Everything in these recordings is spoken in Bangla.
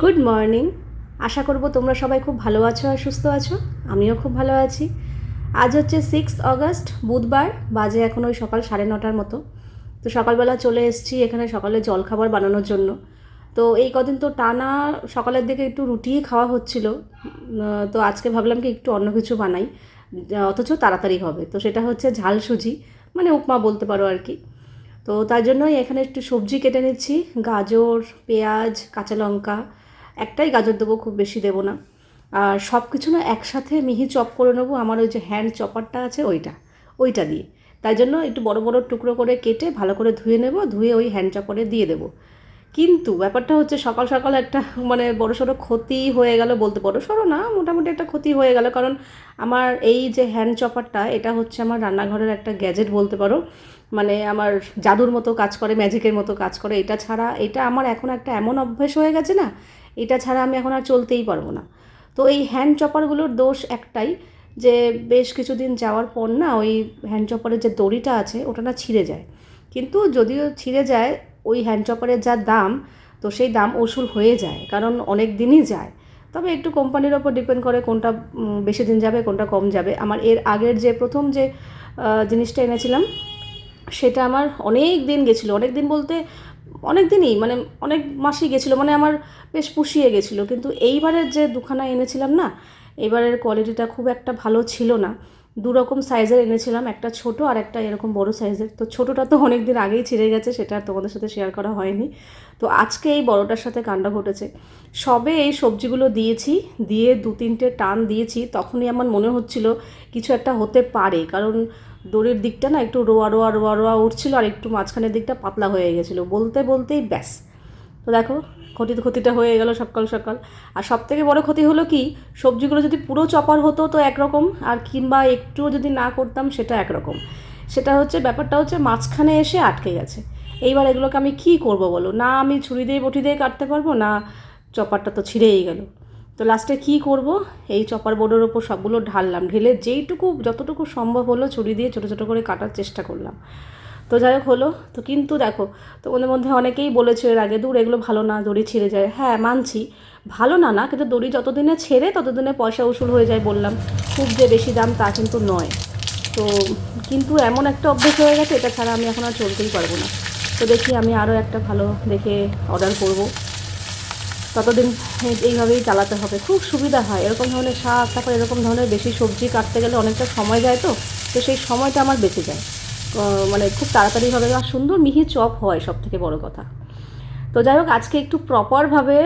গুড মর্নিং আশা করব তোমরা সবাই খুব ভালো আছো আর সুস্থ আছো। আমিও খুব ভালো আছি। আজ হচ্ছে সিক্স অগস্ট বুধবার, বাজে এখন ওই সকাল সাড়ে নটার মতো। তো সকালবেলা চলে এসেছি এখানে সকালে জলখাবার বানানোর জন্য। তো এই কদিন তো টানা সকালের দিকে একটু রুটিই খাওয়া হচ্ছিল। তো আজকে ভাবলাম কি একটু অন্য কিছু বানাই। অথচ তাড়াতাড়ি হবে। তো সেটা হচ্ছে ঝাল সুজি মানে উপমা বলতে পারো আর কি। তো তার জন্যই এখানে একটু সবজি কেটে নিচ্ছি। গাজর, পেঁয়াজ, কাঁচা লঙ্কা একটাই গাজর দেবো, খুব বেশি দেবো না। আর সব কিছু না একসাথে মিহি চপ করে নেব, আমার ওই যে হ্যান্ড চপারটা আছে ওইটা ওইটা দিয়ে। তাই জন্য একটু বড় বড় টুকরো করে কেটে ভালো করে ধুয়ে নেব, ধুয়ে ওই হ্যান্ড চপারে দিয়ে দেবো। কিন্তু ব্যাপারটা হচ্ছে সকাল সকাল একটা মানে বড় সড়ো ক্ষতি হয়ে গেল বলতে বড় সড়ো না, মোটামুটি একটা ক্ষতি হয়ে গেল। কারণ আমার এই যে হ্যান্ড চপারটা এটা হচ্ছে আমার রান্নাঘরের একটা গ্যাজেট বলতে পারো। মানে আমার জাদুর মতো কাজ করে ম্যাজিকের মতো কাজ করে, এটা ছাড়া, এটা আমার এখন একটা এমন অভ্যেস হয়ে গেছে না, এটা ছাড়া আমি এখন আর চলতেই পারব না। তো এই হ্যান্ড চপারগুলোর দোষ একটাই যে, বেশ কিছুদিন যাওয়ার পর না ওই হ্যান্ড চপারের যে দড়িটা আছে, ওটা না ছিঁড়ে যায়। কিন্তু যদিও ছিঁড়ে যায়, ওই হ্যান্ড চপারের যা দাম, তো সেই দাম উসুল হয়ে যায়, কারণ অনেক দিনই যায়। তবে একটু কোম্পানির ওপর ডিপেন্ড করে কোনটা বেশি দিন যাবে, কোনটা কম যাবে। আমার এর আগের যে প্রথম যে জিনিসটা এনেছিলাম সেটা আমার অনেক দিন গেছিল। অনেক দিন বলতে অনেক দিনই মানে অনেক মাসই গেছিল মানে আমার বেশ পুষিয়ে গেছিল। কিন্তু এইবারের যে দুখানা এনেছিলাম না, এবারের কোয়ালিটিটা খুব একটা ভালো ছিল না। দু রকম সাইজের এনেছিলাম, একটা ছোট আর একটা এরকম বড় সাইজের। তো ছোটোটা তো অনেক দিন আগেই ছিঁড়ে গেছে, সেটা আর তোমাদের সাথে শেয়ার করা হয়নি। তো আজকে এই বড়টার সাথে কাণ্ড ঘটেছে। সবে এই সবজিগুলো দিয়েছি, দিয়ে দু তিনটে টান দিয়েছি, তখনই আমার মনে হচ্ছিল কিছু একটা হতে পারে। কারণ দড়ির দিকটা না একটু রোয়া রোয়া রোয়া রোয়া উঠছিল আর একটু মাঝখানের দিকটা পাতলা হয়ে গেছিল। বলতে, বলতেই ব্যাস। তো দেখো, ক্ষতি ক্ষতিটা হয়ে গেল সকাল সকাল। আর সব থেকে বড় ক্ষতি হলো কি, সবজিগুলো যদি পুরো চপার হতো তো একরকম, আর কিংবা একটুও যদি না করতাম সেটা একরকম। সেটা হচ্ছে, ব্যাপারটা হচ্ছে মাঝখানে এসে আটকে গেছে। এইবার এগুলোকে আমি কি করব বলো? না আমি ছুরি দিয়ে বটি দিয়ে কাটতে পারব, না চপারটা তো ছিঁড়েই গেল। তো লাস্টে কি করব? এই চপার বোর্ডের ওপর সবগুলো ঢাললাম, ঢেলে যেইটুকু, যতটুকু সম্ভব হলো ছুরি দিয়ে ছোটো ছোটো করে কাটার চেষ্টা করলাম। তো যাই হোক হলো, তো কিন্তু দেখো, তো ওদের মধ্যে অনেকেই বলেছে এর আগে, দূর এগুলো ভালো না, দড়ি ছিঁড়ে যায়। হ্যাঁ মানছি। ভালো না না, কিন্তু দড়ি যতদিনে ছেড়ে ততদিনে পয়সা উসুল হয়ে যায় বললাম। খুব যে বেশি দাম তা কিন্তু নয়। তো কিন্তু এমন একটা অভ্যেস হয়ে গেছে, এটা ছাড়া আমি এখন আর চলতেই পারব না। তো দেখি আমি আরও একটা ভালো দেখে অর্ডার করব। ততদিন এইভাবেই চালাতে হবে। খুব সুবিধা হয়। এরকম ধরনের শাক, তারপর এরকম ধরনের বেশি সবজি কাটতে গেলে অনেকটা সময় যায় তো? তো সেই সময়টা আমার বেঁচে যায়। মানে খুব তাড়াতাড়িভাবে আর সুন্দর মিহি চপ হয় সব থেকে বড় কথা। তো যাই হোক, আজকে একটু প্রপারভাবে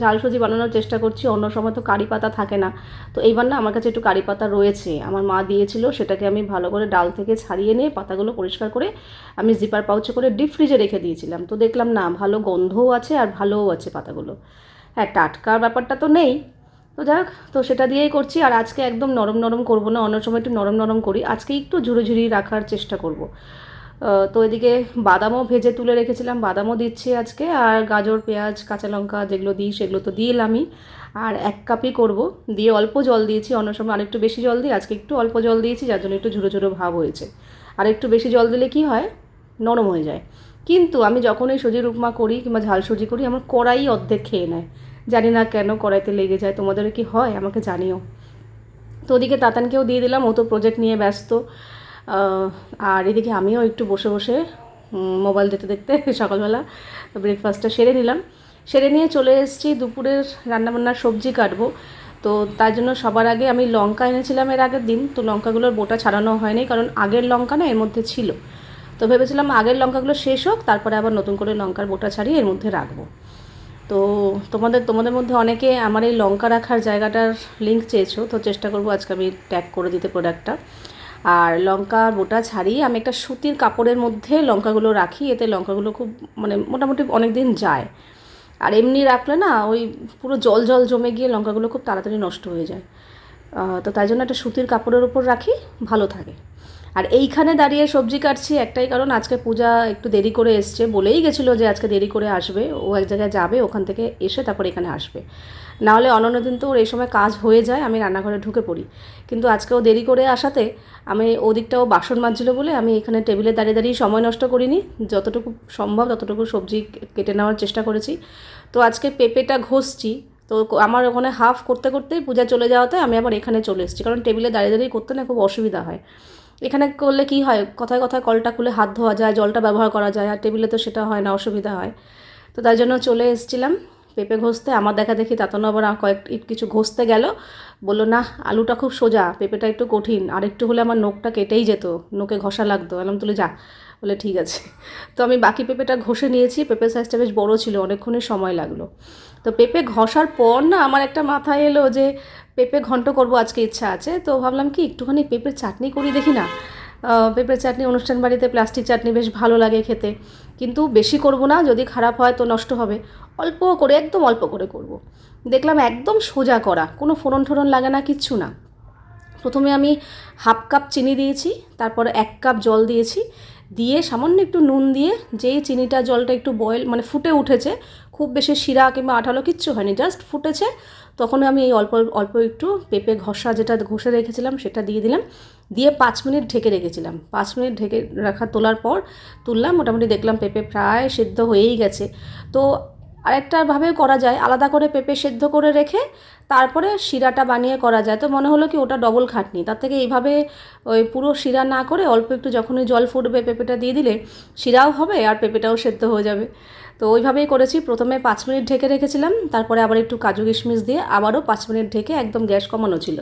ঝাল সুজি বানানোর চেষ্টা করছি। অন্য সময় তো কারি পাতা থাকে না। তো এইবার না, আমার কাছে একটু কারি পাতা রয়েছে। আমার মা দিয়েছিল, সেটাকে আমি ভালো করে ডাল থেকে ছাড়িয়ে নিয়ে পাতাগুলো পরিষ্কার করে আমি জিপার পাউচে করে ডিপ ফ্রিজে রেখে দিয়েছিলাম। তো দেখলাম না, ভালো গন্ধও আছে আর ভালোও আছে পাতাগুলো। হ্যাঁ টাটকার ব্যাপারটা তো নেই। তো যাই হোক, তো সেটা দিয়েই করছি। আর আজকে একদম নরম নরম করব না, অন্য সময় একটু নরম নরম করি। আজকে একটু ঝুড়ি ঝুড়ি রাখার চেষ্টা করব। তো এদিকে বাদামও ভেজে তুলে রেখেছিলাম, বাদামও দিচ্ছি আজকে, আর গাজর, পেঁয়াজ, কাঁচা লঙ্কা যেগুলো দিই সেগুলো তো দিলামই আর এক কাপই করব, দিয়ে অল্প জল দিয়েছি, অন্য সময় আরেকটু বেশি জল দিই, আজকে একটু অল্প জল দিয়েছি, যার জন্য একটু ঝুড়ো ঝুড়ো ভাব হয়েছে। আর একটু বেশি জল দিলে কি হয়? নরম হয়ে যায়। কিন্তু আমি যখন এই সুজির উপমা করি কিংবা ঝাল সুজি করি, আমার কড়াই অর্ধেক খেয়ে নেয়। জানি না কেন কড়াইতে লেগে যায়, তোমাদের কি হয়? আমাকে জানিও। তো ওদিকে তাতানকেও দিয়ে দিলাম, ও তো প্রজেক্ট নিয়ে ব্যস্ত। আর এদিকে আমিও একটু বসে বসে মোবাইল দেখতে দেখতে সকালবেলা ব্রেকফাস্টটা সেরে নিলাম। সেরে নিয়ে চলে এসেছি, দুপুরের রান্নাবান্নার সবজি কাটবো। তো তার জন্য সবার আগে আমি লঙ্কা এনেছিলাম এর আগের দিন, তো লঙ্কাগুলোর বোটা ছাড়ানো হয়নি, কারণ আগের লঙ্কা না এর মধ্যে ছিল। তো ভেবেছিলাম আগের লঙ্কাগুলো শেষ হোক, তারপরে আবার নতুন করে লঙ্কার বোটা ছাড়িয়ে এর মধ্যে রাখব। তো তোমাদের তোমাদের মধ্যে অনেকে আমার এই লঙ্কা রাখার জায়গাটার লিঙ্ক চেয়েছো, তো চেষ্টা করব আজকে আমি ট্যাগ করে দিতে প্রোডাক্টটা আর লঙ্কা বোটা ছাড়িয়ে আমি একটা সুতির কাপড়ের মধ্যে লঙ্কাগুলো রাখি, এতে লঙ্কাগুলো খুব মানে মোটামুটি অনেক দিন যায়। আর এমনি রাখলে না ওই পুরো জল জল জমে গিয়ে লঙ্কাগুলো খুব তাড়াতাড়ি নষ্ট হয়ে যায়। তো তাই জন্য একটা সুতির কাপড়ের ওপর রাখি, ভালো থাকে। আর এইখানে দাঁড়িয়ে সবজি কাটছি একটাই কারণ, আজকে পূজা একটু দেরি করে এসছে, বলেই গেছিল যে আজকে দেরি করে আসবে, ও এক জায়গায় যাবে, ওখান থেকে এসে তারপর এখানে আসবে। নাহলে অন্যান্য দিন তো ওর এই সময় কাজ হয়ে যায়, আমি রান্নাঘরে ঢুকে পড়ি। কিন্তু আজকে ও দেরি করে আসাতে আমি ওদিকটাও বাসন মাজছিল বলে আমি এখানে টেবিলে দাঁড়িয়ে দাঁড়িয়ে সময় নষ্ট করিনি, যতটুকু সম্ভব ততটুকু সবজি কেটে নেওয়ার চেষ্টা করেছি। তো আজকে পেঁপেটা ঘষছি, তো আমার ওখানে হাফ করতে করতেই পূজা চলে যাওয়াতে আমি আবার এখানে চলে এসেছি, কারণ টেবিলে দাঁড়িয়ে দাঁড়িয়ে করতে না খুব অসুবিধা হয়। এখানে করলে কি হয়? কথায় কথায় কলটা খুলে হাত ধোয়া যায়, জলটা ব্যবহার করা যায়, আর টেবিলে তো সেটা হয় না, অসুবিধা হয়। তো তাই জন্য চলে এসেছিলাম পেঁপে ঘষতে। আমার দেখা দেখি তাতানো আবার কয়েক কিছু ঘষতে গেল। বলল না আলুটা খুব সোজা, পেঁপেটা একটু কঠিন। আর একটু হলে আমার নোকটা কেটেই যেত নোকে ঘষা লাগতো। এলাম তুলে যা। বলে, ঠিক আছে। তো আমি বাকি পেঁপেটা ঘষে নিয়েছি। পেঁপে সাইজটা বেশ বড় ছিল, অনেকক্ষণই সময় লাগল। তো পেঁপে ঘষার পর না আমার একটা মাথায় এলো যে পেঁপে ঘন্ট করব, আজকে ইচ্ছা আছে। তো ভাবলাম কি, একটুখানি পেঁপের চাটনি করি দেখি না। পেঁপের চাটনি অনুষ্ঠান বাড়িতে প্লাস্টিক চাটনি বেশ ভালো লাগে খেতে। কিন্তু বেশি করব না, যদি খারাপ হয় তো নষ্ট হবে। অল্প করে, একদম অল্প করে করব। দেখলাম একদম সোজা করা, কোনো ফোড়ন ঠোড়ন লাগে না, কিচ্ছু না। প্রথমে আমি হাফ কাপ চিনি দিয়েছি, তারপর এক কাপ জল দিয়েছি। দিয়ে সামান্য একটু নুন দিয়ে, যেই চিনিটা জলটা একটু বয়েল মানে ফুটে উঠেছে খুব বেশি শিরা কিংবা আঠালো কিচ্ছু হয়নি জাস্ট ফুটেছে। তখন আমি এই অল্প অল্প একটু পেঁপে ঘষা যেটা ঘষে রেখেছিলাম সেটা দিয়ে দিলাম। দিয়ে পাঁচ মিনিট ঢেকে রেখেছিলাম। পাঁচ মিনিট ঢেকে রাখা তোলার পর তুললাম, মোটামুটি দেখলাম পেঁপে প্রায় সেদ্ধ হয়েই গেছে। তো আরেকটা ভাবে করা যায়, আলাদা করে পেঁপে সেদ্ধ করে রেখে তারপরে শিরাটা বানিয়ে করা যায়। তো মনে হলো কি ওটা ডবল খাটনি। তার থেকে এইভাবে ওই পুরো শিরা না করে অল্প একটু যখনই জল ফুটবে পেঁপেটা দিয়ে দিলে শিরাও হবে আর পেঁপেটাও সেদ্ধ হয়ে যাবে। তো ওইভাবেই করেছি। প্রথমে পাঁচ মিনিট ঢেকে রেখেছিলাম, তারপরে আবার একটু কাজু কিশমিশ দিয়ে আবারও পাঁচ মিনিট ঢেকে একদম গ্যাস কমানো ছিল।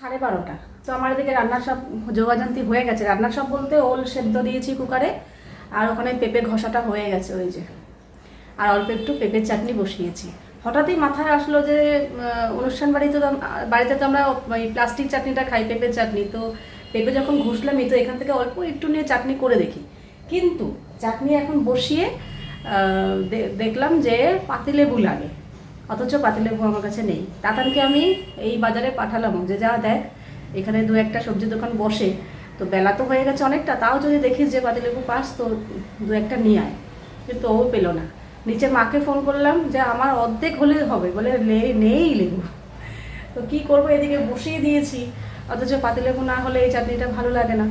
সাড়ে বারোটা। তো আমার এদিকে রান্নার সব যোগাযান্তি হয়ে গেছে। রান্নার সব বলতে ওল সেদ্ধ দিয়েছি কুকারে, আর ওখানে পেঁপে ঘষাটা হয়ে গেছে ওই যে। আর অল্প একটু পেঁপের চাটনি বসিয়েছি। হঠাৎই মাথায় আসলো যে অনুষ্ঠান বাড়িতে তো বাড়িতে তো আমরা ওই প্লাস্টিক চাটনিটা খাই, পেঁপের চাটনি। তো পেঁপে যখন ঘষলামই, তো এখান থেকে অল্প একটু নিয়ে চাটনি করে দেখি। কিন্তু চাটনি এখন বসিয়ে দেখলাম যে পাতিলেবু লাগে, অথচ পাতিলেবু আমার কাছে নেই। তাতানকে আমি এই বাজারে পাঠালাম যে, যা দেখ, এখানে দু একটা সবজি দোকান বসে। তো বেলা তো হয়ে গেছে অনেকটা, তাও যদি দেখিস যে পাতিলেবু পাস, তো দু একটা নিয়ে আয়। কিন্তু ও পেল না। নিচে মাকে ফোন করলাম যে, আমার অর্ধেক হলে হবে। বলে নেই লেবু। তো কি করব, এদিকে বসিয়ে দিয়েছি। অথচ পাতিলেবু না হলে এই চাটনিটা ভালো লাগে না।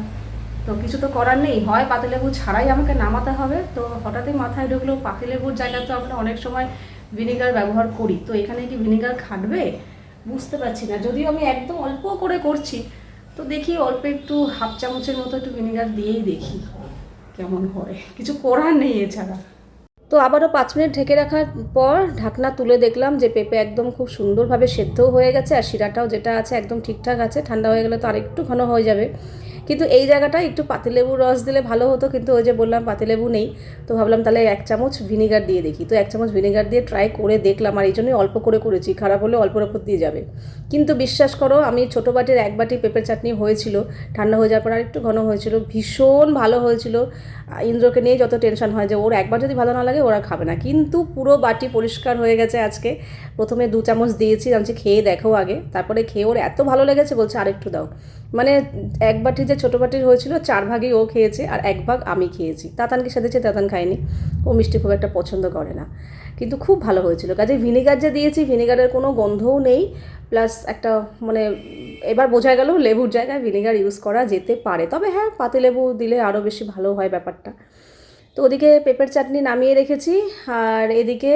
তো কিছু তো করার নেই। হয় পাতিলেবু ছাড়াই আমাকে নামাতে হবে। তো হঠাৎই মাথায় ঢুকলো পাতিলেবুর জায়গায় তো আমরা অনেক সময় ভিনেগার ব্যবহার করি। তো এখানে কি ভিনেগার খাটবে? বুঝতে পারছি না। যদিও আমি একদম অল্প করে করছি, তো দেখি অল্প একটু হাফ চামচের মতো একটু ভিনেগার দিয়েই দেখি কেমন হয়। কিছু করার নেই এছাড়া। তো আবারও পাঁচ মিনিট ঢেকে রাখার পর ঢাকনা তুলে দেখলাম যে পেঁপে একদম খুব সুন্দরভাবে সেদ্ধও হয়ে গেছে আর শিরাটাও যেটা আছে একদম ঠিকঠাক আছে। ঠান্ডা হয়ে গেলে তো আরেকটু ঘন হয়ে যাবে। কিন্তু এই জায়গাটা একটু পাতিলেবুর রস দিলে ভালো হতো, কিন্তু ওই যে বললাম পাতিলেবু নেই, তো ভাবলাম তাহলে এক চামচ ভিনিগার দিয়ে দেখি। তো এক চামচ ভিনিগার দিয়ে ট্রাই করে দেখলাম, আর এই জন্যই অল্প করে করেছি, খারাপ হলে অল্পর ওপর দিয়ে যাবে। কিন্তু বিশ্বাস করো, আমি ছোটো বাটির এক বাটি পেঁপের চাটনি হয়েছিল, ঠান্ডা হয়ে যাওয়ার পর আর একটু ঘন হয়েছিল, ভীষণ ভালো হয়েছিল। ইন্দ্রকে নিয়ে যত টেনশন হয় যে ওর একবার যদি ভালো না লাগে, ওরা খাবে না। কিন্তু পুরো বাটি পরিষ্কার হয়ে গেছে আজকে। প্রথমে দু চামচ দিয়েছি, আমি খেয়ে দেখো আগে। তারপরে খেয়ে ওর এত ভালো লেগেছে, বলছে আরেকটু দাও। মানে এক বাটি যে ছোটো বাটির হয়েছিল, চার ভাগই ও খেয়েছে আর এক ভাগ আমি খেয়েছি। তাতানকে সাথেছে তাতান খায়নি, ও মিষ্টি খুব একটা পছন্দ করে না। কিন্তু খুব ভালো হয়েছিল। কাজে ভিনেগার যা দিয়েছি, ভিনেগারের কোনো গন্ধও নেই। প্লাস একটা মানে এবার বোঝা গেল লেবুর জায়গায় ভিনেগার ইউজ করা যেতে পারে। তবে হ্যাঁ পাতিলেবু দিলে আরও বেশি ভালো হয় ব্যাপারটা। তো ওদিকে পেঁপের চাটনি নামিয়ে রেখেছি। আর এদিকে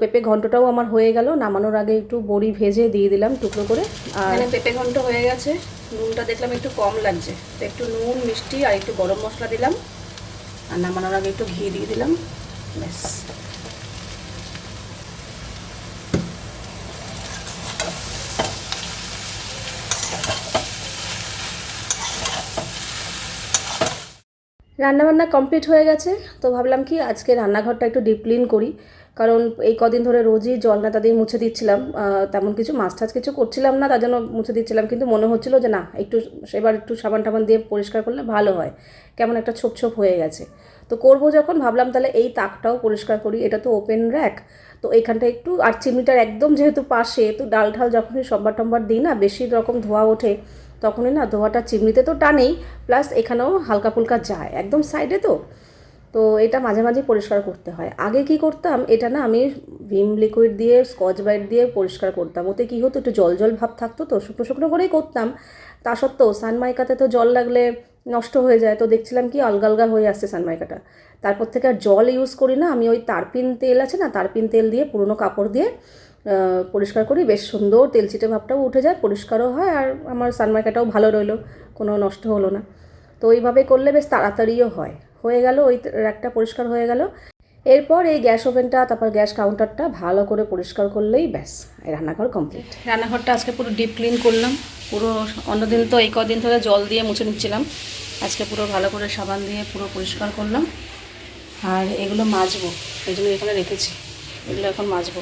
পেঁপে ঘন্টটাও আমার হয়ে গেল। নামানোর আগে একটু বড়ি ভেজে দিয়ে দিলাম টুকরো করে। আর পেঁপে ঘন্ট হয়ে গেছে। নুনটা দেখলাম একটু কম লাগছে। তো একটু নুন মিষ্টি আর একটু গরম মশলা দিলাম। আর নামানোর আগে একটু ঘি দিয়ে দিলাম। ব্যাস। রান্নাবান্না কমপ্লিট হয়ে গেছে। তো ভাবলাম কি আজকে রান্নাঘরটা একটু ডিপ ক্লিন করি। কারণ এই কদিন ধরে রোজই জল না তাদের মুছে দিচ্ছিলাম তেমন কিছু মাছ টাছ কিছু করছিলাম না, তার জন্য মুছে দিচ্ছিলাম। কিন্তু মনে হচ্ছিল যে না, একটু এবার একটু সাবান টাবান দিয়ে পরিষ্কার করলে ভালো হয়। কেমন একটা ছোপ ছোপ হয়ে গেছে। তো করব যখন, ভাবলাম তাহলে এই তাকটাও পরিষ্কার করি, এটা তো ওপেন র্যাক তো এইখানটা একটু, আর চিমনিটার একদম যেহেতু পাশে, তো ডাল ঢাল যখনই সম্বার টম্বার দিই না, বেশি রকম ধোয়া ওঠে, তখনই না ধোয়াটা চিমনিতে তো টানেই, প্লাস এখানেও হালকা ফুলকা যায়, একদম সাইডে তো। তো এটা মাঝে মাঝে পরিষ্কার করতে হয়। আগে কি করতাম, এটা না আমি ভিম লিকুইড দিয়ে স্কচ ব্রাইট দিয়ে পরিষ্কার করতাম। ওতে কী হতো, একটু জল জল ভাব থাকতো তো, শুকনো শুকনো করেই করতাম। তা সত্ত্বেও সানমাইকাতে তো জল লাগলে নষ্ট হয়ে যায়। তো দেখছিলাম কি, আলগা আলগা হয়ে আসছে সানমাইকাটা তারপর থেকে আর জল ইউজ করি না, আমি ওই তারপিন তেল আছে না, তারপিন তেল দিয়ে, পুরনো কাপড় দিয়ে পরিষ্কার করি। বেশ সুন্দর তেলচিটে ভাবটাও উঠে যায়, পরিষ্কারও হয় আর আমার সানমাইকাটাও ভালো রইল, কোনো নষ্ট হলো না। তো ওইভাবে করলে বেশ তাড়াতাড়িও হয়। হয়ে গেল, ওই র্যাকটা পরিষ্কার হয়ে গেল। এরপর এই গ্যাস ওভেনটা, তারপর গ্যাস কাউন্টারটা ভালো করে পরিষ্কার করলেই ব্যাস, এই রান্নাঘর কমপ্লিট রান্নাঘরটা আজকে পুরো ডিপ ক্লিন করলাম। পুরো অন্যদিন তো এই কদিন ধরে জল দিয়ে মুছে নিচ্ছিলাম। আজকে পুরো ভালো করে সাবান দিয়ে পুরো পরিষ্কার করলাম। আর এগুলো মাজবো, এই জন্য এখানে রেখেছি। এগুলো এখন মাজবো।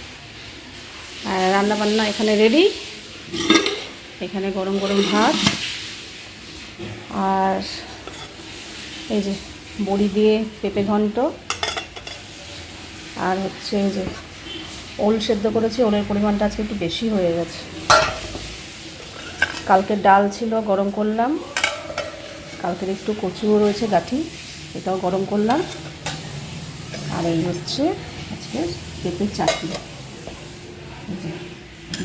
আর রান্না বান্না এখানে রেডি এখানে গরম গরম ভাত। আর এই যে বড়ি দিয়ে পেঁপে ঘন্ট। আর হচ্ছে যে ওল সেদ্ধ করেছি, ওলের পরিমাণটা আজকে একটু বেশি হয়ে গেছে। কালকে ডাল ছিল, গরম করলাম। কালকের একটু কচুও রয়েছে গাঠি, এটাও গরম করলাম। আর এই হচ্ছে আজকে পেঁপের চাটনি।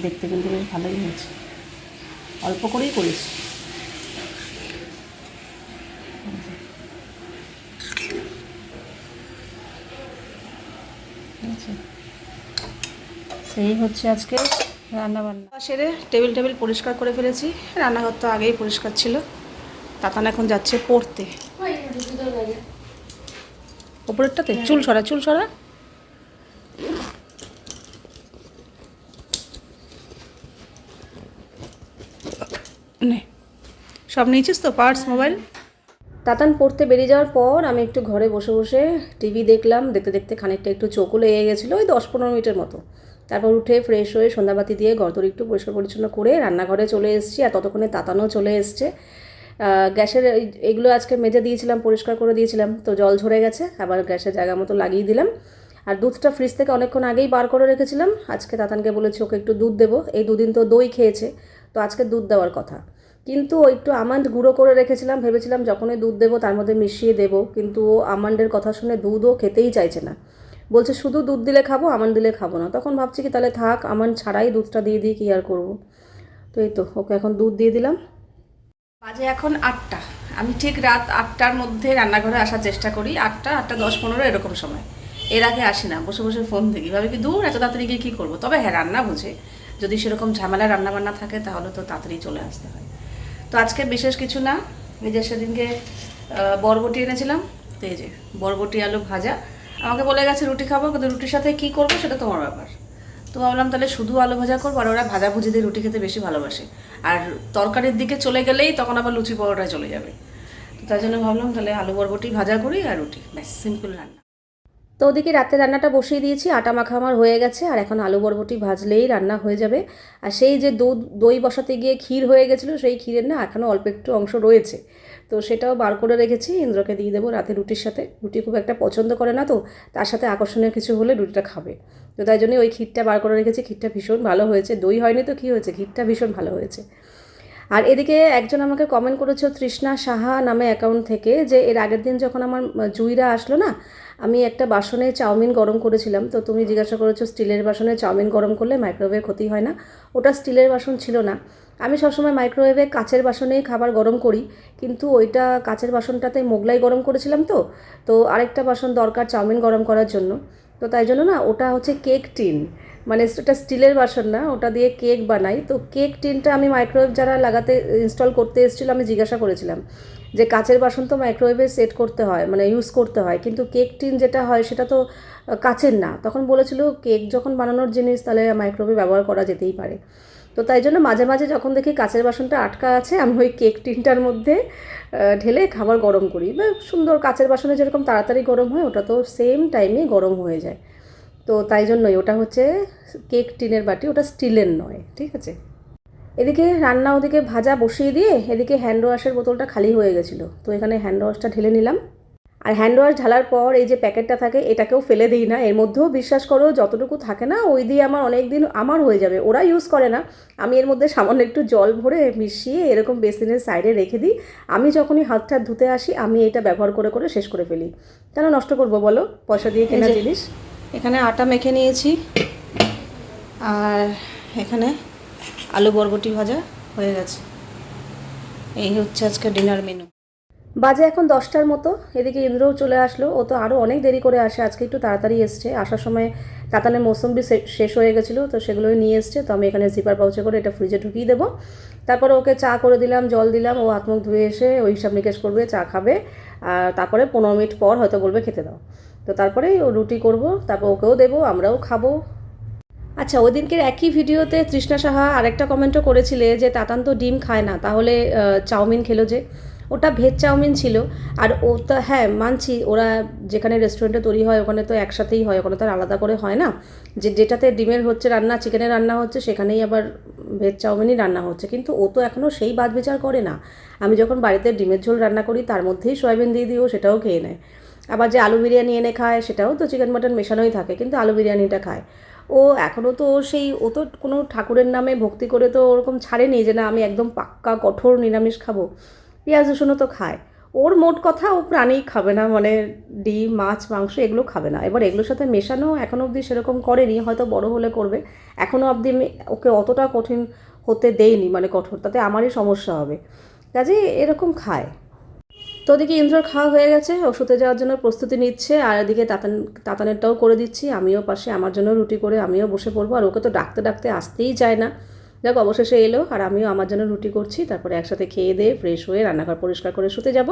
দেখতে কিন্তু বেশ ভালোই হয়েছে। অল্প করেই করেছি ঠিক আছে এই হচ্ছে আজকে রান্না বান্না সেরে টেবিল টেবিল পরিষ্কার করে ফেলেছি। রান্নাঘর তো আগেই পরিষ্কার ছিল। তাতান এখন যাচ্ছে পড়তে। ওপরেরটাতে? চুল সরা চুল সরা। নে। সব নিয়েছিস তো? Parts mobile? তাতান পড়তে বেরিয়ে যাওয়ার পর আমি একটু ঘরে বসে বসে টিভি দেখলাম। দেখতে দেখতে খানিকটা একটু চোখও লেগে গেছিল ওই দশ পনেরো মিনিটের মতো। তারপর উঠে ফ্রেশ হয়ে সন্ধ্যাবাতি দিয়ে ঘরদর একটু পরিষ্কার পরিচ্ছন্ন করে রান্নাঘরে চলে এসেছি, আর ততক্ষণে তাতানও চলে এসছে। গ্যাসের এগুলো আজকে মেজে দিয়েছিলাম, পরিষ্কার করে দিয়েছিলাম, তো জল ঝরে গেছে, আবার গ্যাসের জায়গা মতো লাগিয়ে দিলাম। আর দুধটা ফ্রিজ থেকে অনেকক্ষণ আগেই বার করে রেখেছিলাম, আজকে তাতানকে বলেছি ওকে একটু দুধ দেবো, এই দুদিন তো দই খেয়েছে, তো আজকে দুধ দেওয়ার কথা। কিন্তু একটু আমান্ড গুঁড়ো করে রেখেছিলাম, ভেবেছিলাম যখনই দুধ দেবো তার মধ্যে মিশিয়ে দেবো, কিন্তু ও আমান্ডের কথা শুনে দুধও খেতেই চাইছে না। বলছে, শুধু দুধ দিলে খাব আমান্ড দিলে খাব না। তখন ভাবছি কি, তাহলে থাক আমান্ড ছাড়াই দুধটা দিয়ে দিয়ে কী আর করব? তো এই তো, ওকে এখন দুধ দিয়ে দিলাম। বাজে এখন আটটা। আমি ঠিক রাত আটটার মধ্যে রান্নাঘরে আসার চেষ্টা করি। আটটা আটটা দশ পনেরো এরকম সময়। এর আগে আসি না, বসে বসে ফোন দেখি। ভাবে কি, দূর, এত তাড়াতাড়ি গিয়ে কী করব? তবে হ্যাঁ রান্না বুঝে। যদি সেরকম ঝামেলা রান্না বান্না থাকে, তাহলে তো তাড়াতাড়ি চলে আসতে হয়। তো আজকে বিশেষ কিছু না। নিজের সেদিনকে বরবটি এনেছিলাম। তো এই যে বরবটি, আলু ভাজা। আমাকে বলে গেছে, রুটি খাব, কিন্তু রুটির সাথে কী করব সেটা তোমার ব্যাপার। তো ভাবলাম তাহলে শুধু আলু ভাজা করব, আর ওরা ভাজা ভুজি দিয়ে রুটি খেতে বেশি ভালোবাসে। আর তরকারির দিকে চলে গেলেই তখন আবার লুচি পরোটায় চলে যাবে। তো তার জন্য ভাবলাম তাহলে আলু বরবটি ভাজা করি আর রুটি। ব্যাস সিম্পল রান্না। তো ওদিকে রাতে রান্নাটা বসিয়ে দিয়েছি, আটা মাখা আমার হয়ে গেছে, আর এখন আলু বরবটি ভাজলেই রান্না হয়ে যাবে। আর সেই যে দুধ, দই বসাতে গিয়ে ক্ষীর হয়ে গেছিল, সেই ক্ষীরের না এখনও অল্প একটু অংশ রয়েছে। তো সেটাও বার করে রেখেছি। ইন্দ্রকে দিয়ে দেবো রাতে রুটির সাথে। রুটি খুব একটা পছন্দ করে না তো, তার সাথে আকর্ষণীয় কিছু হলে রুটিটা খাবে। তো তাই জন্য ওই ক্ষীরটা বার করে রেখেছি। ক্ষীরটা ভীষণ ভালো হয়েছে। দই হয়নি তো, কী হয়েছে? ক্ষীরটা ভীষণ ভালো হয়েছে। আর এদিকে একজন আমাকে কমেন্ট করেছ তৃষ্ণা সাহা নামে অ্যাকাউন্ট থেকে যে, এর আগের দিন যখন আমার জুইরা আসলো না, আমি একটা বাসনে চাউমিন গরম করেছিলাম। তো তুমি জিজ্ঞাসা করেছ, স্টিলের বাসনে চাউমিন গরম করলে মাইক্রোওয়েভে ক্ষতি হয় না? ওটা স্টিলের বাসন ছিল না। আমি সবসময় মাইক্রোওয়েভে কাচের বাসনেই খাবার গরম করি, কিন্তু ওইটা কাচের বাসনটাতে মোগলাই গরম করেছিলাম তো তো আরেকটা বাসন দরকার চাউমিন গরম করার জন্য। তো তাই জন্য না, ওটা হচ্ছে কেক টিন মানে ওটা স্টিলের বাসন না, ওটা দিয়ে কেক বানাই। তো কেক টিনটা আমি মাইক্রোওয়েভ যারা লাগাতে ইনস্টল করতে এসেছিল, আমি জিজ্ঞাসা করেছিলাম যে কাচের বাসন তো মাইক্রোওয়েভে সেট করতে হয় মানে ইউজ করতে হয়, কিন্তু কেক টিন যেটা হয় সেটা তো কাচের না। তখন বলেছিল কেক যখন বানানোর জিনিস তাহলে মাইক্রোওয়েভে ব্যবহার করা যেতেই পারে। তো তাই জন্য মাঝে মাঝে যখন দেখি কাচের বাসনটা আটকা আছে, আমি ওই কেক টিনটার মধ্যে ঢেলে খাবার গরম করি। বা সুন্দর কাচের বাসনে যেরকম তাড়াতাড়ি গরম হয়, ওটা তো সেম টাইমে গরম হয়ে যায়। তো তাই জন্যই ওটা হচ্ছে কেক টিনের বাটি, ওটা স্টিলের নয়, ঠিক আছে? এদিকে রান্না ওদিকে ভাজা বসিয়ে দিয়ে, এদিকে হ্যান্ড ওয়াশের বোতলটা খালি হয়ে গেছিল। তো এখানে হ্যান্ড ওয়াশটা ঢেলে নিলাম। আর হ্যান্ড ওয়াশ ঢালার পর এই যে প্যাকেটটা থাকে এটাকেও ফেলে দিই না। এর মধ্যেও বিশ্বাস করো যতটুকু থাকে না ওই দিয়ে আমার অনেক দিন আমার হয়ে যাবে। ওরা ইউজ করে না। আমি এর মধ্যে সামান্য একটু জল ভরে মিশিয়ে এরকম বেসিনের সাইডে রেখে দিই। আমি যখনই হাতটা ধুতে আসি আমি এটা ব্যবহার করে করে শেষ করে ফেলি। কেন নষ্ট করব বলো? পয়সা দিয়ে কেনা জিনিস। এখানে আটা মেখে নিয়েছি। আর এখানে আলু বরবটি ভাজা হয়ে গেছে। এই হচ্ছে আজকে ডিনার মেনু বাজে এখন দশটার মতো, এদিকে ইন্দ্রও চলে আসলো, ও তো আরও অনেক দেরি করে আসে, আজকে একটু তাড়াতাড়ি এসছে, আসার সময় কাতানের মৌসুম্বি শেষ হয়ে গেছিল, তো সেগুলোই নিয়ে এসছে, তো আমি এখানে জিপার পাউচে করে এটা ফ্রিজে ঢুকিয়ে দেবো। তারপরে ওকে চা করে দিলাম, জল দিলাম, ও হাত মুখ ধুয়ে এসে ওই হিসাব নিকেশ করবে, চা খাবে, আর তারপরে পনেরো মিনিট পর হয়তো বলবে খেতে দাও। তো তারপরে ও রুটি করব, তারপর ওকেও দেবো, আমরাও খাব। আচ্ছা ওই দিনকের একই ভিডিওতে তৃষ্ণা সাহা আরেকটা কমেন্টও করেছিলে যে, তাতান তো ডিম খায় না, তাহলে চাউমিন খেলো যে। ওটা ভেজ চাউমিন ছিল। আর ও তো হ্যাঁ মানছি, ওরা যেখানে রেস্টুরেন্টে তৈরি হয়, ওখানে তো একসাথেই হয়, ওখানে তো আর আলাদা করে হয় না। যে যেটাতে ডিমের হচ্ছে রান্না চিকেনের রান্না হচ্ছে, সেখানেই আবার ভেজ চাউমিনই রান্না হচ্ছে। কিন্তু ও তো এখনও সেই বাদ বিচার করে না। আমি যখন বাড়িতে ডিমের ঝোল রান্না করি, তার মধ্যেই সয়াবিন দিয়ে দিই ও সেটাও খেয়ে নেয়। আবার যে আলু বিরিয়ানি এনে খায়, সেটাও তো চিকেন মাটন মেশানোই থাকে, কিন্তু আলু বিরিয়ানিটা খায়। ও এখনও তো সেই, ও তো কোনো ঠাকুরের নামে ভক্তি করে তো ওরকম ছাড়েনি যে না, আমি একদম পাক্কা, কঠোর নিরামিষ খাব। পেঁয়াজ, রসুনও তো খায়। ওর মোট কথা ও প্রাণী খাবে না মানে ডিম, মাছ, মাংস এগুলো খাবে না। এবার এগুলোর সাথে মেশানো এখনও অবধি সেরকম করেনি, হয়তো বড় হলে করবে। এখনও অবধি ওকে অতটা কঠিন হতে দেইনি মানে কঠোর, তাতে আমারই সমস্যা হবে। কাজে এরকম খায়। তো ওদিকে ইন্দ্রর খাওয়া হয়ে গেছে, ওষুধে যাওয়ার জন্য প্রস্তুতি নিচ্ছে, আর এদিকে তাতান, তাতানেরটাও করে দিচ্ছি। আমিও পাশে, আমার জন্য রুটি করে আমিও বসে পড়ব, আর ওকে তো ডাকতে ডাকতে আসতেই চায় না। যাক, অবশেষে এলো আর আমিও আমার জন্য রুটি করছি। তারপরে একসাথে খেয়ে দিয়ে ফ্রেশ হয়ে রান্নাঘর পরিষ্কার করে শুতে যাব।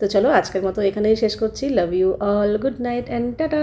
তো চলো আজকের মতো এখানেই শেষ করছি। Love you all good night and tata